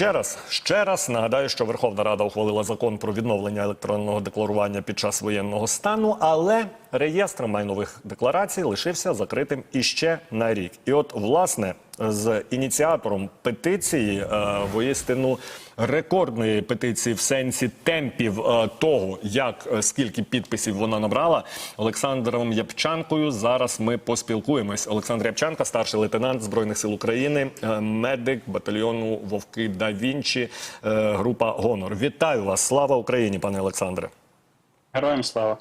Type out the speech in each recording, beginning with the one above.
Ще раз, ще раз нагадаю, що Верховна Рада ухвалила закон про відновлення електронного декларування під час воєнного стану, але реєстр майнових декларацій лишився закритим іще на рік. І от, власне, з ініціатором петиції, е, воістину рекордної петиції в сенсі темпів е, того, як е, скільки підписів вона набрала, Олександром Япчанкою. Зараз ми поспілкуємось. Олександр Япчанка, старший лейтенант збройних сил України, е, медик батальйону Вовки да Вінчі, група Гонор. Вітаю вас! Слава Україні, пане Олександре. Героям слава.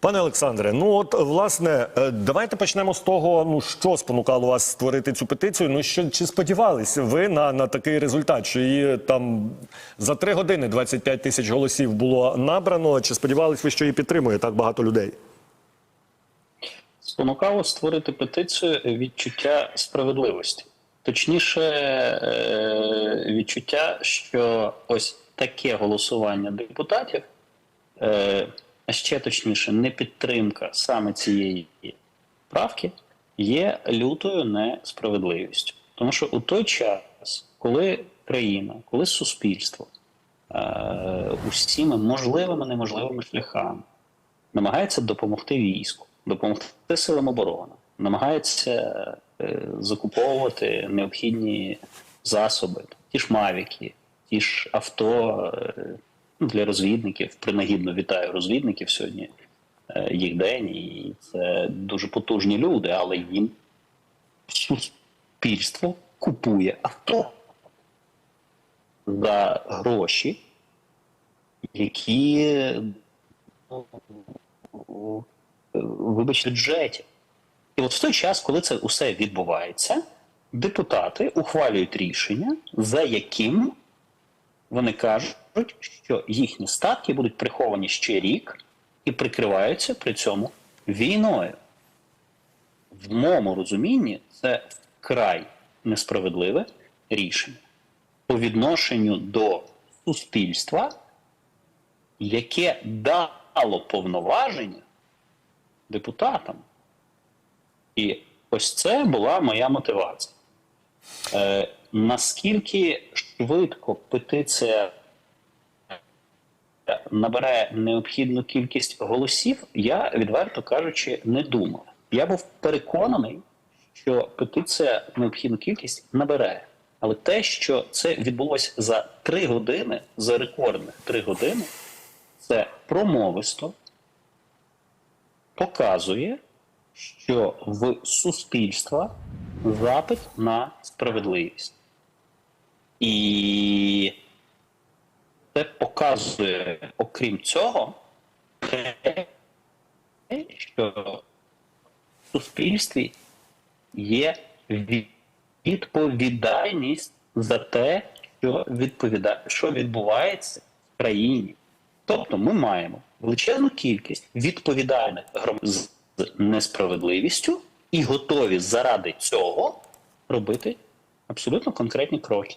Пане Олександре, ну от власне, е, давайте почнемо з того, ну що спонукало вас створити цю петицію. Ну що чи сподівались ви на, на такий результат, що її там за три години 25 тисяч голосів було набрано? Чи сподівались ви, що її підтримує так багато людей? Спонукало створити петицію відчуття справедливості. Точніше, е, відчуття, що ось таке голосування депутатів, е, а ще точніше, непідтримка саме цієї правки є лютою несправедливістю. Тому що у той час, коли країна, коли суспільство е, усіми можливими неможливими шляхами намагається допомогти війську, допомогти силам оборони, намагається е, закуповувати необхідні засоби, ті ж мавіки, ті ж авто е, для розвідників. Принагідно вітаю розвідників сьогодні. е, Їх день, і це дуже потужні люди, але їм суспільство купує авто за гроші, які ну, вибачте, бюджеті. І от в той час, коли це усе відбувається, депутати ухвалюють рішення, за яким вони кажуть, що їхні статки будуть приховані ще рік і прикриваються при цьому війною. В моєму розумінні це вкрай несправедливе рішення по відношенню до суспільства, яке дало повноваження депутатам. І ось це була моя мотивація. Е, наскільки швидко петиція набере необхідну кількість голосів, я, відверто кажучи, не думав. Я був переконаний, що петиція необхідну кількість набере. Але те, що це відбулося за три години, за рекордних три години, це промовисто показує, що в суспільства запит на справедливість. І це показує, окрім цього, що в суспільстві є відповідальність за те, що, відповідає, що відбувається в країні. Тобто ми маємо величезну кількість відповідальних громадян з несправедливістю і готові заради цього робити абсолютно конкретні кроки.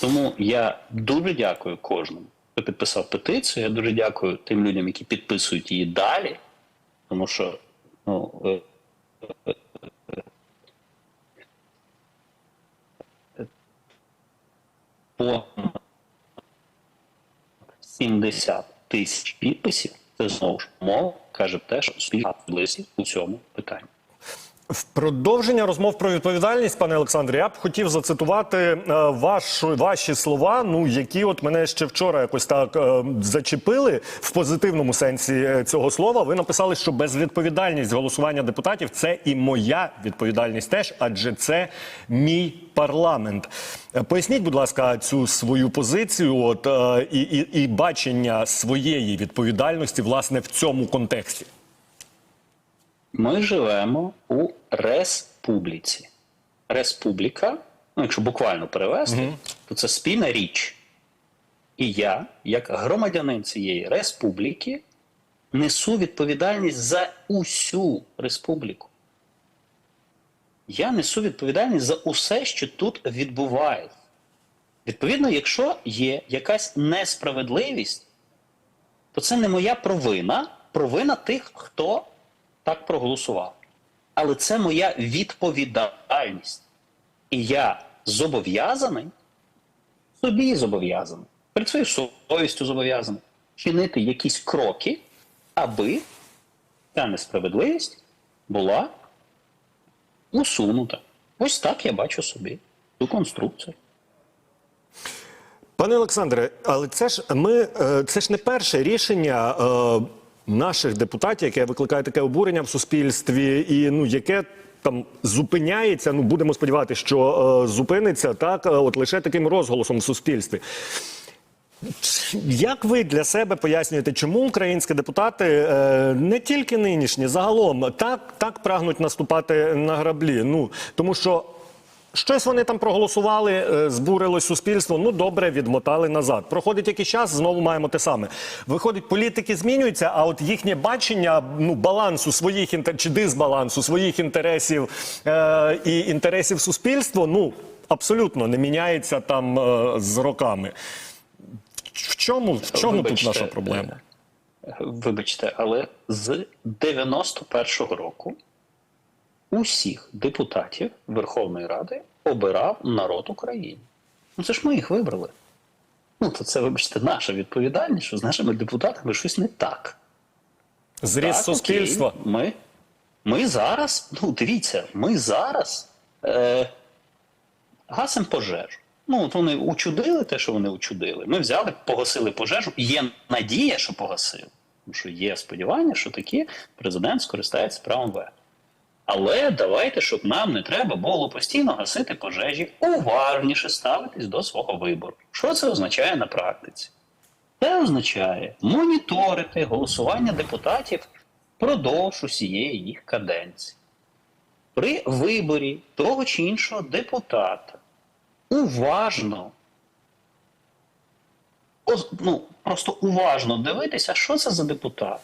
Тому я дуже дякую кожному, хто підписав петицію. Я дуже дякую тим людям, які підписують її далі, тому що ну, е, е, е, понад 70 тисяч підписів. Це знову ж мова каже те, що співплився у цьому питанні. В продовження розмов про відповідальність, пане Олександре, я б хотів зацитувати е, ваші слова, ну які от мене ще вчора якось так е, зачепили в позитивному сенсі е, цього слова. Ви написали, що безвідповідальність голосування депутатів це і моя відповідальність теж, адже це мій парламент. Е, Поясніть, будь ласка, цю свою позицію, от е, і, і, і бачення своєї відповідальності власне в цьому контексті. Ми живемо у республіці. Республіка, ну якщо буквально перевести, то це спільна річ. І я, як громадянин цієї республіки, несу відповідальність за усю республіку. Я несу відповідальність за усе, що тут відбувається. Відповідно, якщо є якась несправедливість, то це не моя провина, провина тих, хто так проголосував. Але це моя відповідальність. І я зобов'язаний собі зобов'язаний, перед своєю совістю зобов'язаний чинити якісь кроки, аби ця несправедливість була усунута. Ось так я бачу собі цю конструкцію. Пане Олександре, але це ж ми е, це ж не перше рішення е, наших депутатів, яке викликає таке обурення в суспільстві, і ну яке там зупиняється. Ну будемо сподіватися, що е, зупиниться так, е, от лише таким розголосом в суспільстві. Як ви для себе пояснюєте, чому українські депутати е, не тільки нинішні, загалом так, так прагнуть наступати на граблі? Ну тому що щось вони там проголосували, е, збурилось суспільство. Ну добре, відмотали назад. Проходить якийсь час, знову маємо те саме. Виходить, політики змінюються, а от їхнє бачення ну балансу своїх інтер... чи дисбалансу своїх інтересів е, і інтересів суспільства, ну абсолютно не міняється там е, з роками. В чому, в чому тут наша проблема? Вибачте, але з 91-го року усіх депутатів Верховної Ради обирав народ України. Ну це ж ми їх вибрали. Ну, то це, вибачте, наша відповідальність, що з нашими депутатами щось не так. Зріст Так, суспільства. окей. Ми, ми зараз, ну дивіться, ми зараз е, гасимо пожежу. Ну, от вони учудили те, що вони учудили. Ми взяли, погасили пожежу. Є надія, що погасили. Тому що є сподівання, що таки президент скористається правом вето. Але давайте, щоб нам не треба було постійно гасити пожежі, уважніше ставитись до свого вибору. Що це означає на практиці? Це означає моніторити голосування депутатів впродовж усієї їх каденції. При виборі того чи іншого депутата уважно, ну, просто уважно дивитися, що це за депутат.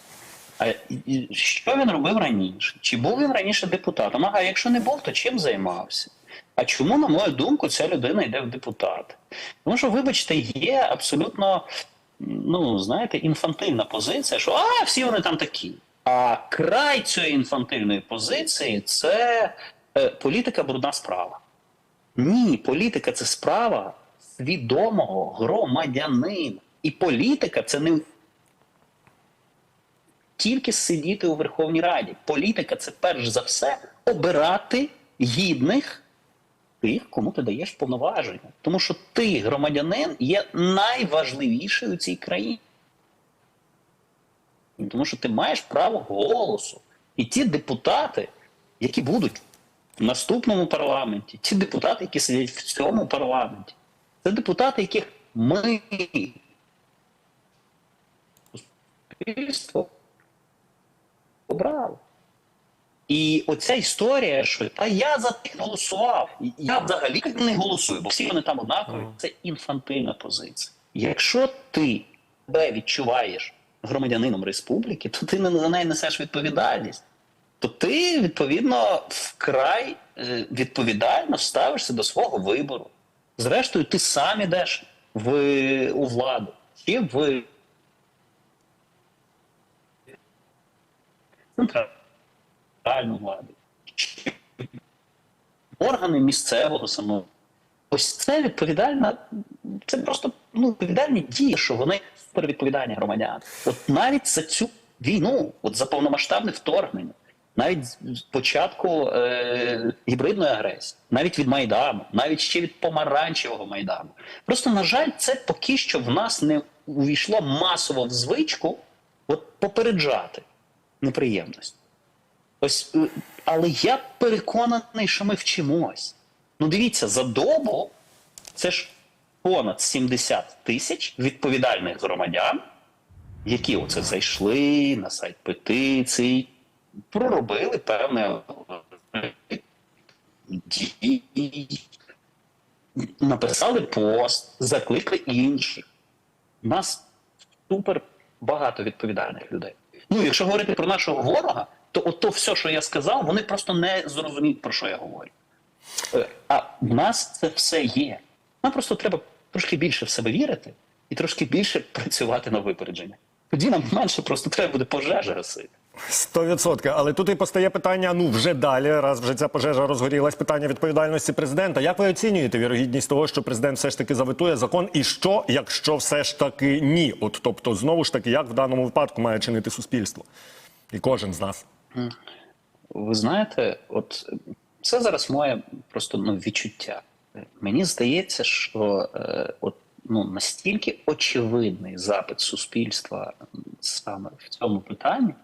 І що він робив раніше? Чи був він раніше депутатом? А якщо не був, то чим займався? А чому, на мою думку, ця людина йде в депутати? Тому що, вибачте, є абсолютно, ну, знаєте, інфантильна позиція, що а, всі вони там такі. А край цієї інфантильної позиції це е, політика брудна справа. Ні, політика це справа свідомого громадянина. І політика це не тільки сидіти у Верховній Раді. Політика це перш за все обирати гідних тих, кому ти даєш повноваження. Тому що ти, громадянин, є найважливіший у цій країні. Тому що ти маєш право голосу. І ті депутати, які будуть в наступному парламенті, ті депутати, які сидять в цьому парламенті, це депутати, яких ми обрали. І оця історія, що та я за тих голосував, я взагалі не голосую, бо всі вони там однакові. Це інфантильна позиція. Якщо ти себе відчуваєш громадянином республіки, то ти за неї несеш відповідальність. То ти, відповідно, вкрай е, відповідально ставишся до свого вибору. Зрештою, ти сам ідеш в, у владу чи в центральну владу, органи місцевого самого. Ось це відповідальна, це просто ну, відповідальні дії, що вони супервідповідальні громадяни. От навіть за цю війну, от за повномасштабне вторгнення, навіть з початку е, гібридної агресії, навіть від Майдану, навіть ще від помаранчевого Майдану. Просто, на жаль, це поки що в нас не увійшло масово в звичку от попереджати неприємності. Ось, е, але я переконаний, що ми вчимось. Ну, дивіться, за добу це ж понад 70 тисяч відповідальних громадян, які оце зайшли на сайт петицій, проробили певне дії, написали пост, закликали інших. У нас супер багато відповідальних людей. Ну, якщо говорити про нашого ворога, то ото все, що я сказав, вони просто не зрозуміють, про що я говорю. Е, А в нас це все є. Нам просто треба трошки більше в себе вірити і трошки більше працювати на випередження. Тоді нам менше просто треба буде пожежі гасити. Сто відсотків. Але тут і постає питання: ну вже далі, раз вже ця пожежа розгорілась, питання відповідальності президента. Як ви оцінюєте вірогідність того, що президент все ж таки заветує закон, і що, якщо все ж таки ні? От тобто, знову ж таки, як в даному випадку має чинити суспільство? І кожен з нас. Ви знаєте, от це зараз моє просто ну, відчуття. Мені здається, що е, от, ну, настільки очевидний запит суспільства саме в цьому питанні,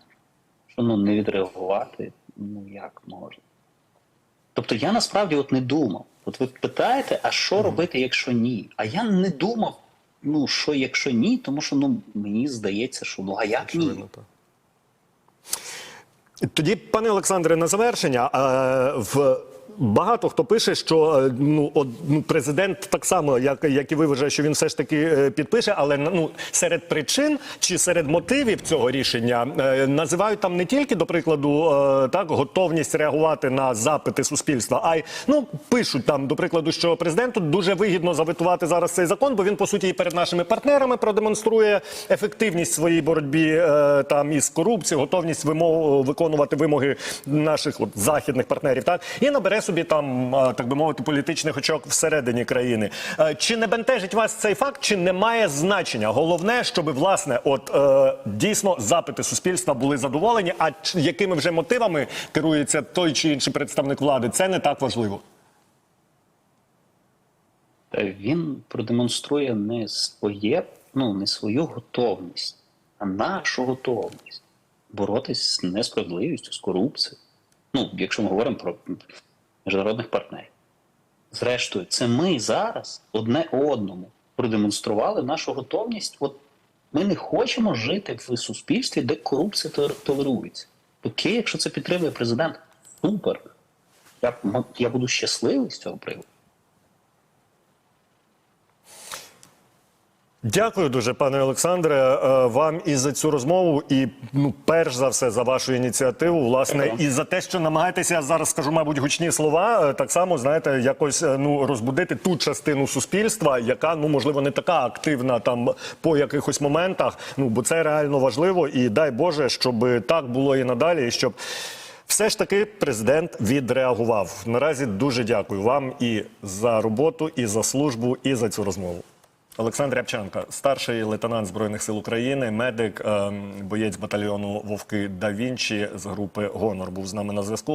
ну, не відреагувати ну як можна. Тобто я насправді от не думав. От ви питаєте, а що робити, якщо ні? А я не думав, ну що якщо ні, тому що ну мені здається, що ну а як ні? Тоді, пане Олександре, на завершення. В багато хто пише, що е, ну, от, ну, президент так само, як, як і ви вважає, що він все ж таки е, підпише, але ну, серед причин чи серед мотивів цього рішення е, називають там не тільки, до прикладу, так, готовність реагувати на запити суспільства, а й ну, пишуть там, до прикладу, що президенту дуже вигідно заветувати зараз цей закон, бо він по суті і перед нашими партнерами продемонструє ефективність своїй боротьбі там із корупцією, готовність вимог, виконувати вимоги наших от, західних партнерів, так? І набере собі там, так би мовити, політичних очок всередині країни. Е, Чи не бентежить вас цей факт, чи не має значення? Головне, щоб власне, от е, дійсно запити суспільства були задоволені. А якими вже мотивами керується той чи інший представник влади, це не так важливо. Він продемонструє не своє, ну не свою готовність, а нашу готовність боротись з несправедливістю, з корупцією. Ну, якщо ми говоримо про міжнародних партнерів. Зрештою, це ми зараз одне одному продемонстрували нашу готовність. От ми не хочемо жити в суспільстві, де корупція толерується. Окей, якщо це підтримує президент, супер. Я, я буду щасливий з цього приводу. Дякую дуже, пане Олександре, е, вам і за цю розмову, і ну, перш за все за вашу ініціативу, власне, і за те, що намагаєтеся я зараз скажу, мабуть, гучні слова. е, Так само знаєте, якось е, ну розбудити ту частину суспільства, яка ну можливо не така активна там по якихось моментах. Ну бо це реально важливо, і дай Боже, щоб так було і надалі, і щоб. Все ж таки президент відреагував. Наразі дуже дякую вам і за роботу, і за службу, і за цю розмову. Олександр Рябченко, старший лейтенант Збройних сил України, медик, ем, боєць батальйону Вовки да Вінчі з групи Гонор був з нами на зв'язку.